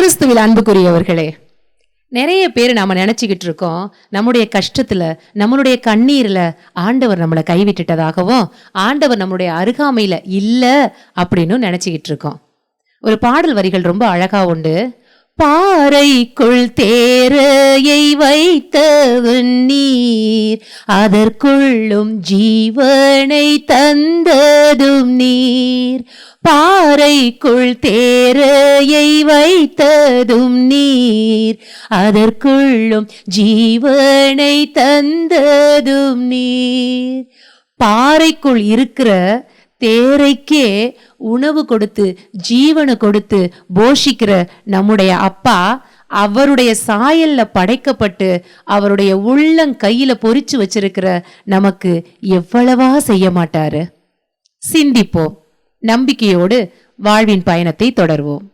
கிறிஸ்துவில் அன்புக்குரியவர்களே நிறைய பேர் நாம் நினச்சிக்கிட்டு இருக்கோம் நம்முடைய கஷ்டத்தில் நம்மளுடைய கண்ணீரில் ஆண்டவர் நம்மளை கைவிட்டுட்டதாகவும் ஆண்டவர் நம்மளுடைய அருகாமையில் இல்லை அப்படின்னு நினச்சிக்கிட்டு இருக்கோம். ஒரு பாடல் வரிகள் ரொம்ப அழகாக உண்டு. பாறைக்குள் தேரையை வைத்தவன் நீர் அதற்குள்ளும் ஜீவனை தந்த தந்ததும் நீர் பாறைக்குள் தேரையை வைத்ததும் நீர் அதற்குள்ளும் ஜீவனை தந்ததும் நீர். பாறைக்குள் இருக்கிற தேரைக்கே உணவு கொடுத்து ஜீவனை கொடுத்து போஷிக்கிற நம்முடைய அப்பா அவருடைய சாயல்ல படைக்கப்பட்டு அவருடைய உள்ளங்கையில பொறிச்சு வச்சிருக்கிற நமக்கு எவ்வளவா செய்ய மாட்டாரு? சிந்திப்போம். நம்பிக்கையோடு வாழ்வின் பயணத்தை தொடர்வோம்.